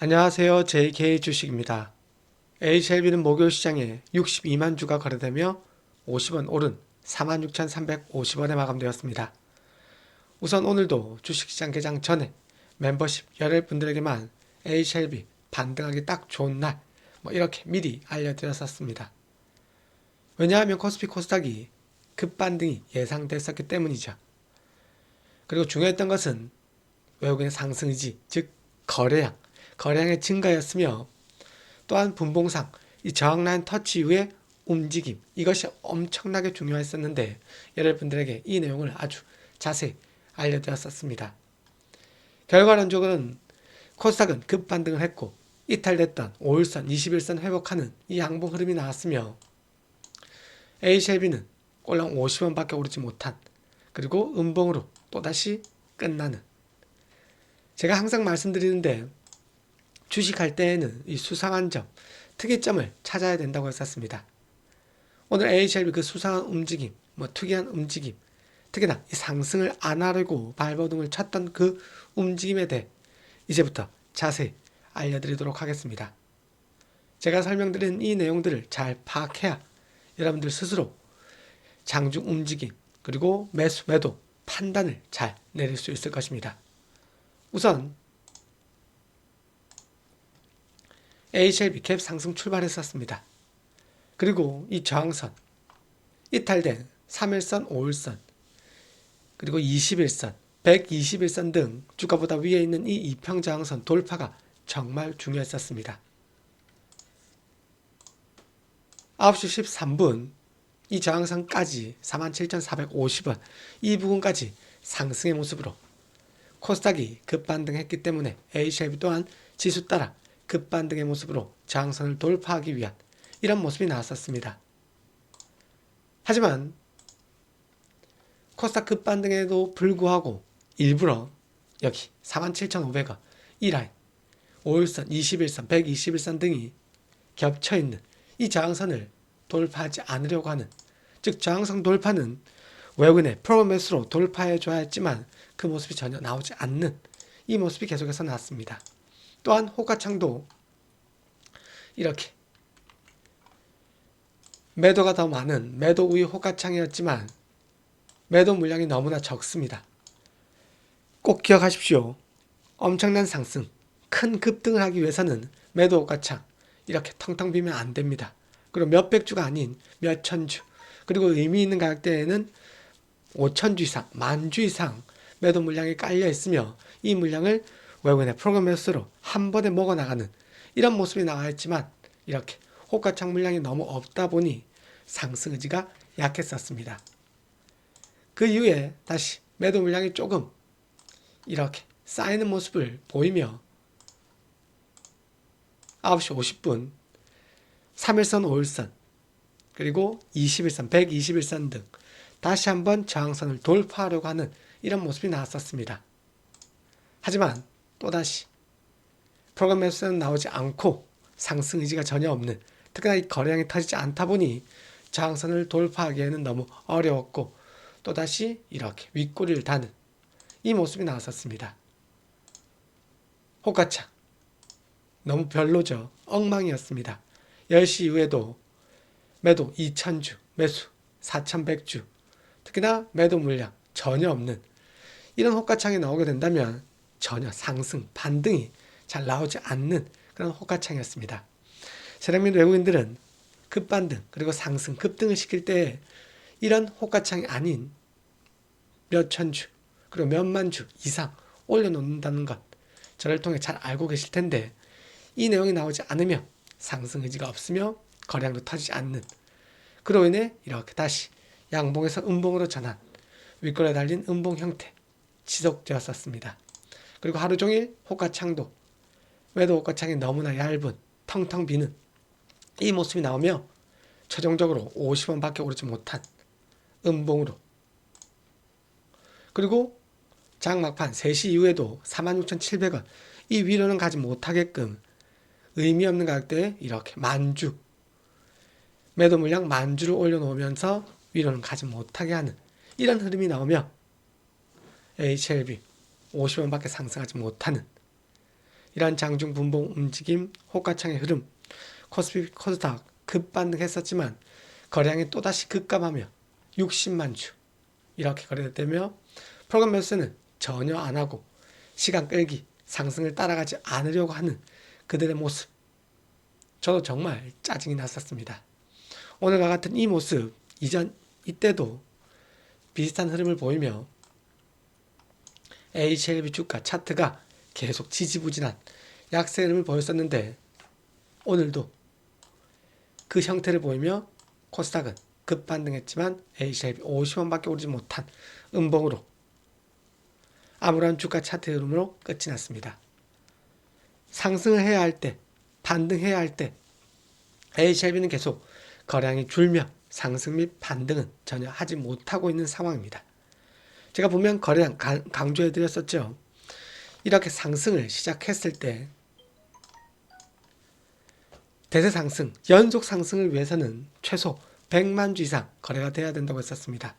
안녕하세요. JK 주식입니다. HLB는 목요일 시장에 62만 주가 거래되며 50원 오른 46,350원에 마감되었습니다. 우선 오늘도 주식시장 개장 전에 멤버십 열혈 분들에게만 HLB 반등하기 딱 좋은 날, 뭐 이렇게 미리 알려드렸었습니다. 왜냐하면 코스피 코스닥이 급반등이 예상됐었기 때문이죠. 그리고 중요했던 것은 외국인의 상승 의지, 즉 거래량, 거래량의 증가였으며 또한 분봉상 이 저항라인 터치 이후의 움직임 이것이 엄청나게 중요했었는데 여러분들에게 이 내용을 아주 자세히 알려드렸었습니다. 결과론적으로는 코스닥은 급반등을 했고 이탈됐던 5일선, 21선 회복하는 이 양봉 흐름이 나왔으며 HLB는 꼴랑 50원밖에 오르지 못한 그리고 음봉으로 또다시 끝나는 제가 항상 말씀드리는데 주식할 때에는 이 수상한 점, 특이점을 찾아야 된다고 했었습니다. 오늘 HLB 그 수상한 움직임, 뭐 특이한 움직임, 특히나 이 상승을 안 하려고 발버둥을 쳤던 그 움직임에 대해 이제부터 자세히 알려드리도록 하겠습니다. 제가 설명드린 이 내용들을 잘 파악해야 여러분들 스스로 장중 움직임 그리고 매수 매도 판단을 잘 내릴 수 있을 것입니다. 우선 HLB 캡 상승 출발했었습니다. 그리고 이 저항선 이탈된 3일선, 5일선 그리고 21선, 121선 등 주가보다 위에 있는 이 이평 저항선 돌파가 정말 중요했었습니다. 9시 13분 이 저항선까지 47,450원 이 부분까지 상승의 모습으로 코스닥이 급반등했기 때문에 HLB 또한 지수 따라 급반 등의 모습으로 저항선을 돌파하기 위한 이런 모습이 나왔었습니다. 하지만 코스닥 급반등에도 불구하고 일부러 여기 47,500원 이 라인 5일선, 21선, 121선 등이 겹쳐 있는 이 저항선을 돌파하지 않으려고 하는 즉 저항선 돌파는 외국인의 프로매스로 돌파해 줘야 했지만 그 모습이 전혀 나오지 않는 이 모습이 계속해서 나왔습니다. 또한 호가창도 이렇게 매도가 더 많은 매도 우위 호가창이었지만 매도 물량이 너무나 적습니다. 꼭 기억하십시오. 엄청난 상승, 큰 급등을 하기 위해서는 매도 호가창 이렇게 텅텅 비면 안 됩니다. 그리고 몇백 주가 아닌 몇천 주, 그리고 의미 있는 가격대에는 5천 주 이상, 만 주 이상 매도 물량이 깔려 있으며 이 물량을 외국인의 프로그램 매수로 한 번에 먹어 나가는 이런 모습이 나와 있지만 이렇게 호가 창 물량이 너무 없다 보니 상승 의지가 약했었습니다. 그 이후에 다시 매도 물량이 조금 이렇게 쌓이는 모습을 보이며 9시 50분 3일선, 5일선 그리고 21선, 121선 등 다시 한번 저항선을 돌파하려고 하는 이런 모습이 나왔었습니다. 하지만 또다시 프로그램 매수는 나오지 않고 상승 의지가 전혀 없는 특히나 이 거래량이 터지지 않다 보니 저항선을 돌파하기에는 너무 어려웠고 또다시 이렇게 윗꼬리를 다는 이 모습이 나왔었습니다. 호가창 너무 별로죠. 엉망이었습니다. 10시 이후에도 매도 2,000주, 매수 4,100주, 특히나 매도 물량 전혀 없는 이런 호가창이 나오게 된다면 전혀 상승, 반등이 잘 나오지 않는 그런 호가창이었습니다. 세력민 외국인들은 급반등 그리고 상승, 급등을 시킬 때 이런 호가창이 아닌 몇천 주 그리고 몇만 주 이상 올려놓는다는 것 저를 통해 잘 알고 계실 텐데 이 내용이 나오지 않으며 상승 의지가 없으며 거래량도 터지지 않는 그로 인해 이렇게 다시 양봉에서 음봉으로 전환 윗골에 달린 음봉 형태 지속되었었습니다. 그리고 하루 종일 호가창도 매도 호가창이 너무나 얇은 텅텅 비는 이 모습이 나오며 최종적으로 50원밖에 오르지 못한 음봉으로. 그리고 장막판 3시 이후에도 46,700원. 이 위로는 가지 못하게끔 의미 없는 가격대에 이렇게 만주 매도 물량 만주를 올려놓으면서 위로는 가지 못하게 하는 이런 흐름이 나오며 HLB 50원밖에 상승하지 못하는 이러한 장중 분봉 움직임, 호가창의 흐름, 코스피 코스닥 급반등했었지만 거래량이 또다시 급감하며 60만 주 이렇게 거래됐다며 프로그램 매수는 전혀 안 하고 시간 끌기, 상승을 따라가지 않으려고 하는 그들의 모습. 저도 정말 짜증이 났었습니다. 오늘과 같은 이 모습, 이전, 이때도 비슷한 흐름을 보이며 HLB 주가 차트가 계속 지지부진한 약세 흐름을 보였었는데 오늘도 그 형태를 보이며 코스닥은 급반등했지만 HLB 50원밖에 오르지 못한 음봉으로 아무런 주가 차트 흐름으로 끝이 났습니다. 상승을 해야 할 때, 반등해야 할 때 HLB는 계속 거량이 줄며 상승 및 반등은 전혀 하지 못하고 있는 상황입니다. 제가 분명 거래량 강조해 드렸었죠. 이렇게 상승을 시작했을 때 대세 상승, 연속 상승을 위해서는 최소 100만 주 이상 거래가 돼야 된다고 했었습니다.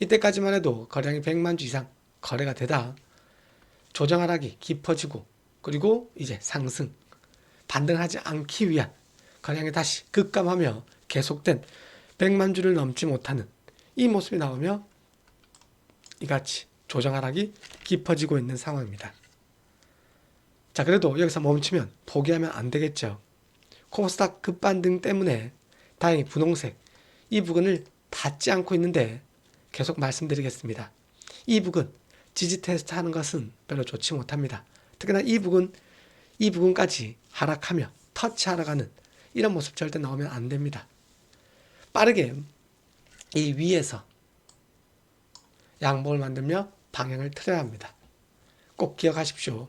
이때까지만 해도 거량이 100만 주 이상 거래가 되다 조정 하락이 깊어지고 그리고 이제 상승 반등하지 않기 위한 거량이 다시 급감하며 계속된 100만 주를 넘지 못하는 이 모습이 나오며 이같이 조정 하락이 깊어지고 있는 상황입니다. 자, 그래도 여기서 멈추면 포기하면 안 되겠죠. 코스닥 급반등 때문에 다행히 분홍색 이 부근을 닿지 않고 있는데 계속 말씀드리겠습니다. 이 부근 지지 테스트 하는 것은 별로 좋지 못합니다. 특히나 이 부근 이 부분까지 하락하며 터치하러 가는 이런 모습 절대 나오면 안 됩니다. 빠르게 이 위에서 양봉을 만들며 방향을 틀어야 합니다. 꼭 기억하십시오.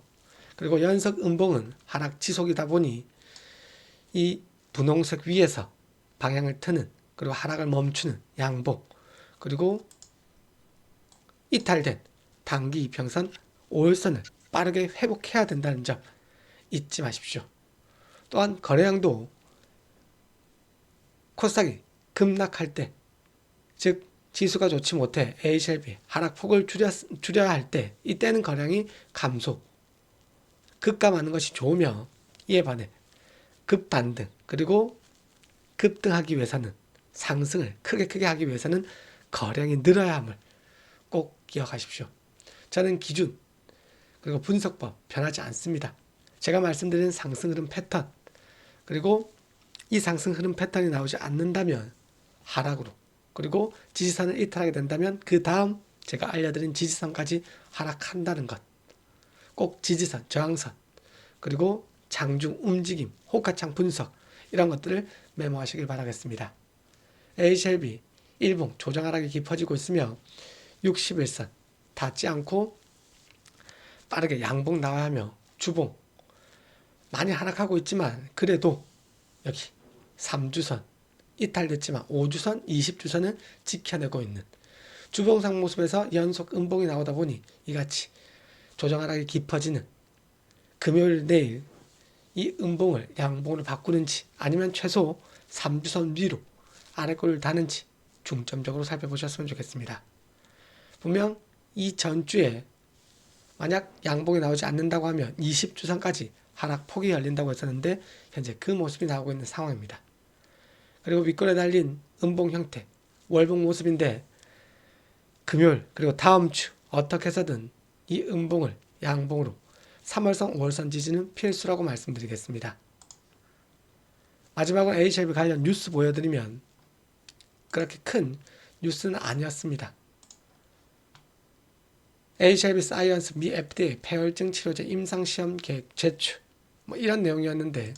그리고 연석 음봉은 하락 지속이다 보니 이 분홍색 위에서 방향을 트는 그리고 하락을 멈추는 양봉 그리고 이탈된 단기 이평선 5일선을 빠르게 회복해야 된다는 점 잊지 마십시오. 또한 거래량도 코스닥이 급락할 때, 즉 지수가 좋지 못해 HLB 하락폭을 줄여, 줄여야 할 때 이때는 거량이 감소, 급감하는 것이 좋으며 이에 반해 급반등 그리고 급등하기 위해서는 상승을 크게 크게 하기 위해서는 거량이 늘어야 함을 꼭 기억하십시오. 저는 기준 그리고 분석법 변하지 않습니다. 제가 말씀드린 상승 흐름 패턴 그리고 이 상승 흐름 패턴이 나오지 않는다면 하락으로 그리고 지지선을 이탈하게 된다면 그 다음 제가 알려드린 지지선까지 하락한다는 것. 꼭 지지선, 저항선, 그리고 장중 움직임, 호가창 분석 이런 것들을 메모하시길 바라겠습니다. HLB 일봉 조정 하락이 깊어지고 있으며 61선 닿지 않고 빠르게 양봉 나와야 하며 주봉 많이 하락하고 있지만 그래도 여기 3주선 이탈됐지만 5주선, 20주선은 지켜내고 있는 주봉상 모습에서 연속 음봉이 나오다 보니 이같이 조정 하락이 깊어지는 금요일 내일 이 음봉을 양봉으로 바꾸는지 아니면 최소 3주선 위로 아래꼴을 다는지 중점적으로 살펴보셨으면 좋겠습니다. 분명 이 전주에 만약 양봉이 나오지 않는다고 하면 20주선까지 하락폭이 열린다고 했었는데 현재 그 모습이 나오고 있는 상황입니다. 그리고 윗골에 달린 음봉 형태, 월봉 모습인데 금요일 그리고 다음 주 어떻게 해서든 이 음봉을 양봉으로 3월선, 5월선 지지는 필수라고 말씀드리겠습니다. 마지막으로 HLB 관련 뉴스 보여드리면 그렇게 큰 뉴스는 아니었습니다. HLB 사이언스 미 FDA 폐혈증 치료제 임상시험 계획 제출 뭐 이런 내용이었는데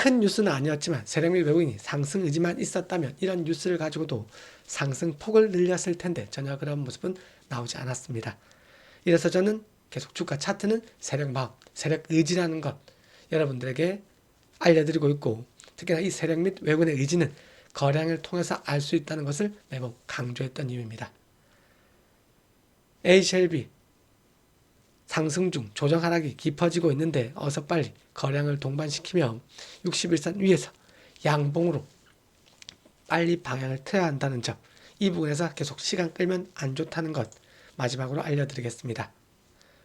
큰 뉴스는 아니었지만 세력미 외국인이 상승 의지만 있었다면 이런 뉴스를 가지고도 상승 폭을 늘렸을 텐데 전혀 그런 모습은 나오지 않았습니다. 이래서 저는 계속 주가 차트는 세력 마음, 세력 의지라는 것 여러분들에게 알려드리고 있고 특히나 이 세력 및 외국인의 의지는 거량을 통해서 알 수 있다는 것을 매번 강조했던 이유입니다. HLB 상승 중 조정 하락이 깊어지고 있는데 어서 빨리 거량을 동반시키며 61선 위에서 양봉으로 빨리 방향을 틀어야 한다는 점, 이 부분에서 계속 시간 끌면 안 좋다는 것 마지막으로 알려드리겠습니다.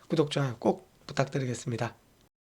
구독, 좋아요 꼭 부탁드리겠습니다.